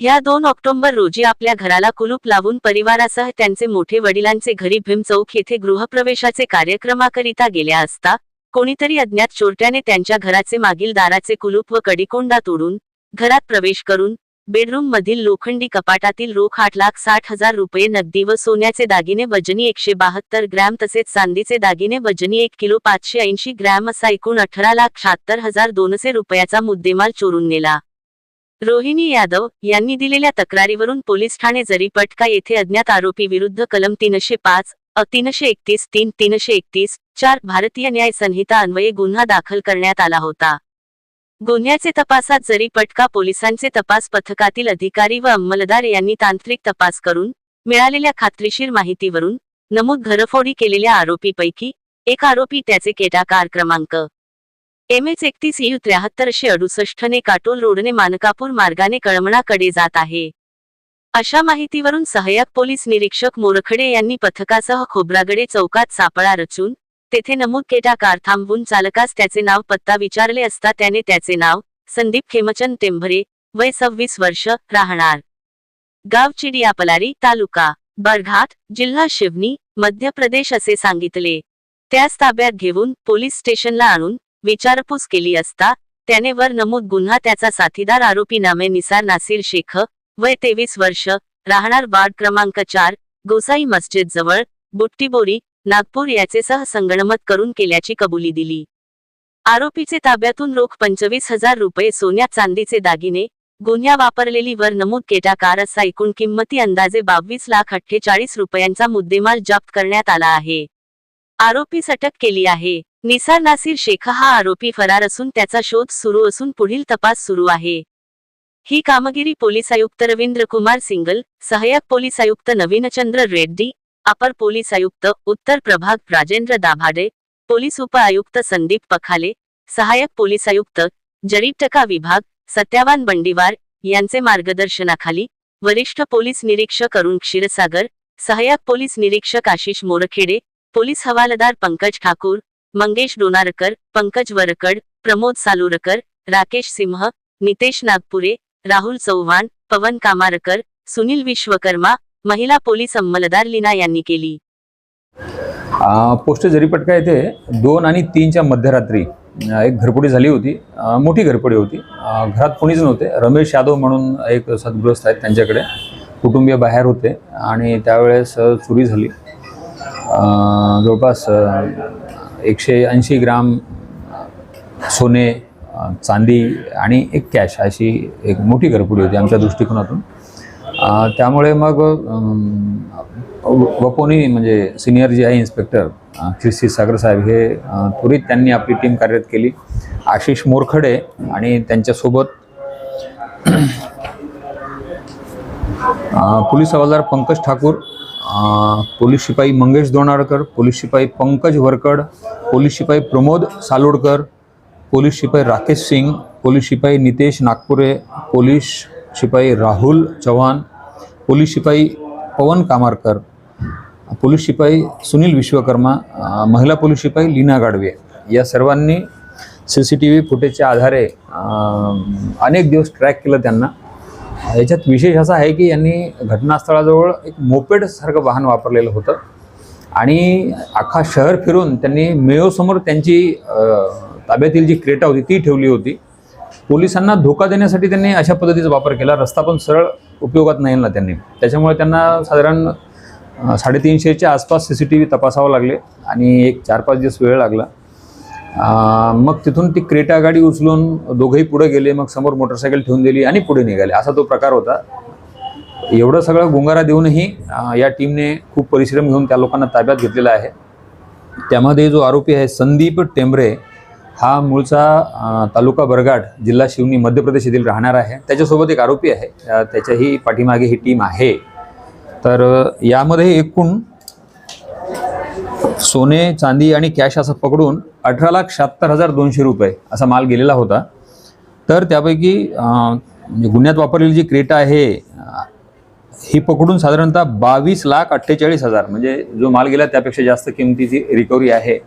ह्या दोन ऑक्टोबर रोजी आपल्या घराला कुलूप लावून परिवारासह त्यांचे मोठे वडिलांचे घरी भीमचौक येथे गृहप्रवेशाचे कार्यक्रमाकरिता गेल्या असता कोणीतरी अज्ञात चोरट्याने त्यांच्या घराचे मागील दाराचे कुलूप व कडीकोंडा तोडून घरात प्रवेश करून बेडरूम मधील लोखंडी कपाटातील रोख आठ लाख साठ हजार रुपये नगदी व सोन्याचे दागिने वजनी एकशे बहात्तर ग्रॅम तसेच चांदीचे दागिने वजनी एक किलो पाचशे ऐंशी ग्रॅम असा एकूण अठरा लाख शहात्तर हजार दोनशे रुपयाचा मुद्देमाल चोरून नेला. रोहिणी यादव यांनी दिलेल्या तक्रारीवरून पोलीस ठाणे जरीपटका येथे अज्ञात आरोपी विरुद्ध कलम तीनशे पाच तीनशे एकतीस तीन तीनशे एकतीस चार भारतीय न्याय संहिता अन्वये गुन्हा दाखल करण्यात आला होता. गुन्ह्याचे तपासात जरीपटका पोलिसांचे तपास पथकातील अधिकारी व अंमलदार यांनी तांत्रिक तपास करून मिळालेल्या खात्रीशीर माहितीवरून नमूद घरफोडी केलेल्या आरोपीपैकी एक आरोपी त्याचे केटाकार क्रमांक एम एच एकतीस यू त्र्याहत्तरशे अडुसष्टने काटोल रोडने मानकापूर मार्गाने कळमणाकडे जात आहे. अशा माहितीवरून सहाय्यक पोलीस निरीक्षक मोरखडे यांनी पथकासह खोब्रागडे चौकात सापळा रचून तेथे नमूद केटा कार थांबवून चालकास त्याचे नाव पत्ता विचारले असता त्याने त्याचे नाव संदीप खेमचंद टेंभरे वय सव्वीस वर्ष राहणार. गाव चिडियापलारी तालुका बरघाट जिल्हा शिवनी मध्य प्रदेश असे सांगितले. त्यास ताब्यात घेऊन पोलीस स्टेशनला आणून विचारपूस केली असता त्याने वर नमूद गुन्हा त्याचा साथीदार आरोपी नामे निसार नासिर शेख वय तेवीस वर्ष राहणार वार्ड क्रमांक चार गोसाई मस्जिद जवळ बुट्टीबोरी नागपूर याचे सह संगणमत करून केल्याची कबुली दिली. आरोपीचे ताब्यातून रोख पंचवीस हजार रुपये सोन्या चांदीचे दागिने गुन्ह्या वापरलेली वर नमूद केटा कार असा एकूण किंमती अंदाजे बावीस लाख अठ्ठेचाळीस रुपयांचा मुद्देमाल जप्त करण्यात आला आहे. आरोपीस अटक केली आहे. निसार नासिर शेख हा आरोपी फरार असून त्याचा शोध सुरू असून पुढील तपास सुरू आहे. ही कामगिरी पोलीस आयुक्त रवींद्र कुमार सिंगल सहाय्यक पोलीस आयुक्त नवीनचंद्र रेड्डी अपर पोलीस आयुक्त उत्तर प्रभाग राजेंद्र दाभाडे पोलीस उप आयुक्त संदीप पखाले सहाय्यक पोलीस आयुक्त जरीपटका विभाग सत्यावान बंडीवार यांचे मार्गदर्शनाखाली वरिष्ठ पोलीस निरीक्षक अरुण क्षीरसागर सहाय्यक पोलीस निरीक्षक आशिष मोरखेडे पोलीस हवालदार पंकज ठाकूर मंगेश डोनारकर पंकज वरकड प्रमोद सालुरकर राकेश सिंह नितेश नागपुरे राहुल चव्हाण पवन कामारकर सुनील विश्वकर्मा महिला पोलीस अंमलदार लीना यांनी केली. आ, पोस्ट जरीपटका येथे दोन आणि तीनच्या मध्यरात्री एक घरपुडी झाली होती मोठी घरपुडी होती. घरात कोणीच नव्हते. रमेश यादव म्हणून एक सद्गृहस्थ आहेत त्यांच्याकडे. कुटुंबीय बाहेर होते आणि त्यावेळेस चोरी झाली. जवळपास एकशे ऐंशी ग्राम सोने चांदी आणि एक कॅश अशी एक मोठी घरपुडी होती आमच्या दृष्टिकोनातून. त्यामुळे मग वपोनी म्हणजे सिनियर जे आहे इन्स्पेक्टर ख्रिस्ती सागर साहेब हे त्वरित त्यांनी आपली टीम कार्यरत केली. आशिष मोरखडे आणि त्यांच्यासोबत पोलीस हवालदार पंकज ठाकूर पोलीस शिपाई मंगेश दोनाळकर पोलीस शिपाई पंकज वरकड पोलीस शिपाई प्रमोद सालोडकर पोलीस शिपाई राकेश सिंग पोलीस शिपाई नितेश नागपुरे पोलीस शिपाई राहुल चव्हाण पोलीस शिपाई पवन कामारकर पोलीस शिपाई सुनील विश्वकर्मा महिला पोलीस शिपाई लीना गाडवे. या सर्वांनी सी सी टी व्ही फुटेजच्या आधारे अनेक दिवस ट्रॅक केलं त्यांना. याच्यात विशेष असा आहे की यांनी घटनास्थळाजवळ एक मोपेडसारखं वाहन वापरलेलं होतं. आणि अख्खा शहर फिरून त्यांनी मेयोसमोर त्यांची ताब्यातील जी क्रेटा होती ती ठेवली होती. पोलिसांना धोका देण्यासाठी त्यांनी अशा पद्धतीचा वापर केला. रस्ता पण सरळ उपयोगात नाही ना त्यांनी. त्याच्यामुळे त्यांना साधारण साडेतीनशेच्या आसपास सी सी टी व्ही तपासावं लागले आणि एक चार पाच दिवस वेळ लागला. मग तिथून ती क्रेटा गाडी उचलून दोघंही पुढे गेले मग समोर मोटरसायकल ठेवून दिली आणि पुढे निघाले. असा तो प्रकार होता. एवढं सगळं गुंगारा देऊनही या टीमने खूप परिश्रम घेऊन त्या लोकांना ताब्यात घेतलेला आहे. त्यामध्ये जो आरोपी आहे संदीप टेंबरे हा मूळचा तालुका बरगाट जिल्हा शिवनी मध्य प्रदेश येथील राहणार आहे. त्याच्यासोबत एक आरोपी आहे. त्याच्याही पाठीमागे ही टीम आहे. तर यामध्ये एकूण सोने चांदी आणि कॅश असं पकडून अठरा लाख शहात्तर हजार दोनशे रुपये असा माल गेलेला होता. तर त्यापैकी म्हणजे गुन्ह्यात वापरलेली जी क्रेटा आहे ही पकडून साधारणतः बावीस लाख अठ्ठेचाळीस हजार म्हणजे जो माल गेला त्यापेक्षा जास्त किमतीची रिकव्हरी आहे.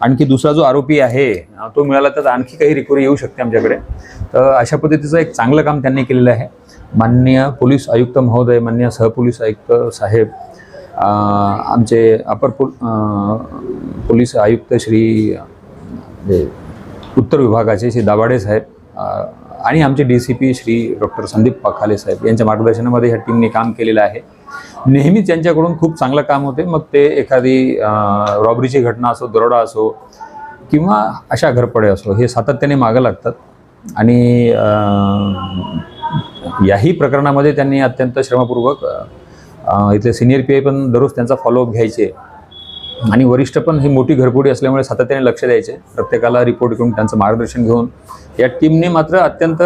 आणखी दुसरा जो आरोपी आहे तो मिळाला तर आणखी काही रिकव्हरी येऊ शकते आमच्याकडे. तर अशा पद्धतीचं एक चांगलं काम त्यांनी केलेलं आहे. माननीय पोलीस आयुक्त महोदय माननीय सहपोलीस आयुक्त साहेब आमचे अपर पो पोलीस आयुक्त श्री उत्तर विभागाचे श्री दाभाडे साहेब आणि आमचे D C P Shri doctor Sandeep Pakhale साहेब यांच्या मार्गदर्शनामध्ये ह्या टीमने काम केलेलं आहे. नेहमीच त्यांच्याकडून खूप चांगलं काम होते. मग ते एखादी रॉबरीची घटना असो दरोडा असो किंवा अशा घरपडे असो हे सातत्याने मागं लागतात. आणि याही प्रकरणामध्ये त्यांनी अत्यंत श्रमपूर्वक इथले सिनियर पी आय पण दररोज त्यांचा फॉलोअप घ्यायचे. आणि वरिष्ठ पण ही मोठी घरपुडी असल्यामुळे सातत्याने लक्ष द्यायचे. प्रत्येकाला रिपोर्ट करून त्यांचं मार्गदर्शन घेऊन. या टीमने मात्र अत्यंत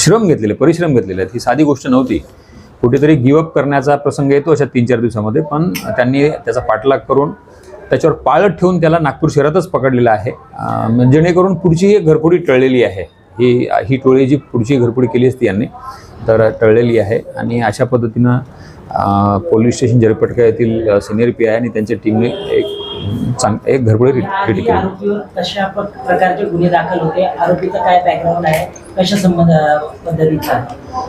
श्रम घेतलेले परिश्रम घेतलेले आहेत. ही साधी गोष्ट नव्हती. कुठेतरी गिवअप करण्याचा प्रसंग येतो अशा तीन चार दिवसामध्ये पण त्यांनी त्याचा पाठलाग करून त्याच्यावर पाळत ठेवून त्याला नागपूर शहरातच पकडलेला आहे. जेणेकरून पुढची एक घरपुडी टळलेली आहे. ही ही टोळी जी पुढची घरपुडी केली असती यांनी तर टळलेली आहे. आणि अशा पद्धतीनं पोलीस स्टेशन जरपटका येथील सिनियर पी आय आणि त्यांच्या टीमने एक चांग एक घरपुडी केली. कशा प्रकारचे गुन्हे दाखल होते? आरोपीचं काय बॅकग्राऊंड आहे? कशा संबंध पद्धतीचा?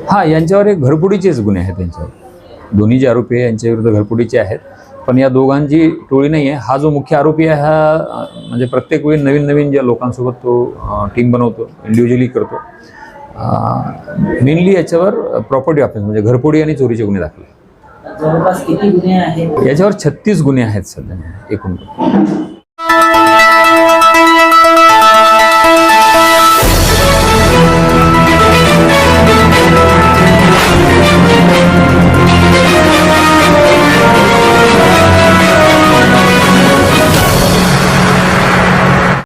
हां यांच्यावर एक घरपुडीचेच गुन्हे आहेत त्यांच्यावर. दोन्ही जे आरोपी आहे यांच्या विरुद्ध घरपुडीचे आहेत. पण या दोघांची टोळी नाही आहे हा जो मुख्य आरोपी आहे हा म्हणजे प्रत्येक वेळी नवीन नवीन ज्या लोकांसोबत तो टीम बनवतो इंडिव्हिज्युअली करतो मेनली याच्यावर प्रॉपर्टी ऑफेन्स म्हणजे घरपोडी आणि चोरीचे गुन्हे दाखल. जवळपास किती गुन्हे आहेत? याच्यावर छत्तीस गुन्हे आहेत सध्या एकूण.